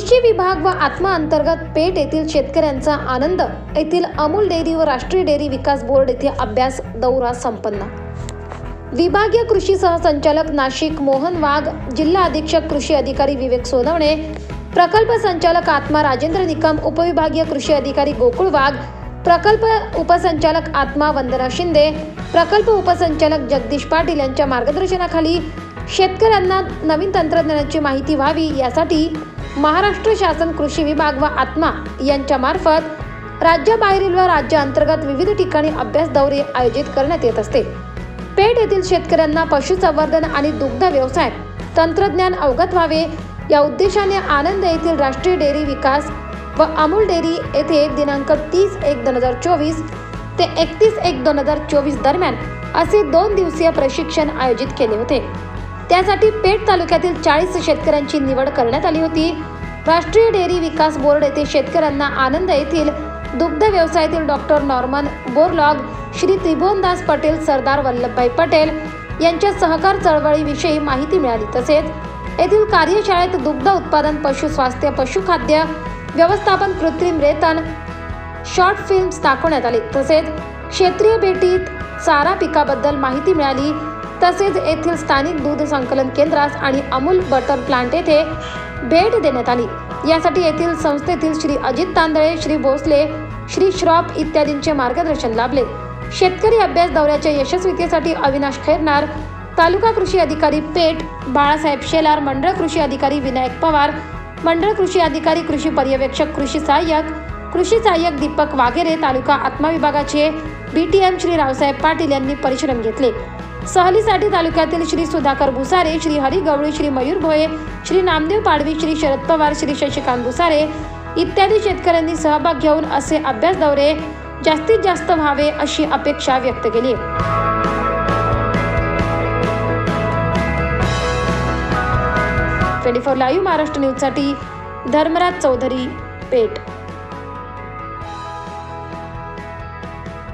कृषी विभाग व आत्मा अंतर्गत पेठ येथील शेतकऱ्यांचा आनंद. येथील अमूल डेअरी व राष्ट्रीय डेअरी विकास बोर्ड येथे अभ्यास दौरा संपन्न. विभागीय कृषी सहसंचालक नाशिक मोहन वाघ जिल्हा अधीक्षक कृषी अधिकारी विवेक सोनवणे प्रकल्प संचालक आत्मा राजेंद्र निकम उपविभागीय कृषी अधिकारी गोकुळ वाघ प्रकल्प उपसंचालक आत्मा वंदना शिंदे प्रकल्प उपसंचालक जगदीश पाटील यांच्या मार्गदर्शनाखाली शेतकऱ्यांना नवीन तंत्रज्ञानाची माहिती व्हावी यासाठी महाराष्ट्र शासन कृषी विभाग व आत्मा यांच्या मार्फत राज्याबाहेरील व राज्याअंतर्गत विविध ठिकाणी अभ्यास दौरे आयोजित करण्यात येत असते. पेठ येथील शेतकऱ्यांना पशुसंवर्धन आणि दुग्ध व्यवसाय तंत्रज्ञान अवगत व्हावे या उद्देशाने आनंद येथील राष्ट्रीय डेअरी विकास व अमूल डेअरी येथे दिनांक तीस एक दोन हजार चोवीस ते एकतीस एक दोन हजार चोवीस दरम्यान असे दोन दिवसीय प्रशिक्षण आयोजित केले होते. त्यासाठी पेठ तालुक्यातील चाळीस शेतकऱ्यांची निवड करण्यात आली होती. राष्ट्रीय डेअरी विकास बोर्ड येथे शेतकऱ्यांना आनंद येथील दुग्ध व्यवसायातील doctor Norman Borlaug Shri Tribhuvandas Patel Sardar Vallabhbhai Patel यांच्या सहकार चळवळीविषयी माहिती मिळाली. तसेच येथील कार्यशाळेत दुग्ध उत्पादन पशुस्वास्थ्य पशुखाद्य व्यवस्थापन कृत्रिम रेतन शॉर्ट फिल्म्स दाखवण्यात आले. तसेच क्षेत्रीय भेटीत चारा पिकाबद्दल माहिती मिळाली. तसेच येथील स्थानिक दूध संकलन केंद्रास आणि अमूल बटर प्लांट येथे भेट देण्यात आली. यासाठी येथील संस्थेतील श्री अजित तांदळे श्री भोसले श्री श्रॉफ इत्यादींचे मार्गदर्शन लाभले. शेतकरी अभ्यास दौऱ्याच्या यशस्वीतेसाठी अविनाश खैरनार तालुका कृषी अधिकारी पेठ बाळासाहेब शेलार मंडळ कृषी अधिकारी विनायक पवार मंडळ कृषी अधिकारी कृषी पर्यवेक्षक कृषी सहाय्यक कृषी सहाय्यक दीपक वाघेरे तालुका आत्मा विभागाचे एम श्री रावसाहेब पाटील यांनी परिश्रम घेतले. सहलीसाठी तालुक्यातील श्री सुधाकर भुसारे श्री हरी गवळी श्री मयूर भोये श्री नामदेव पाडवी श्री शरद पवार श्री शशिकांत भुसारे इत्यादी शेतकऱ्यांनी सहभाग घेऊन असे अभ्यास दौरे जास्तीत जास्त व्हावे अशी अपेक्षा व्यक्त केली. ट्वेंटी फोर लाईव्ह महाराष्ट्र न्यूजसाठी धर्मराज चौधरी पेठ.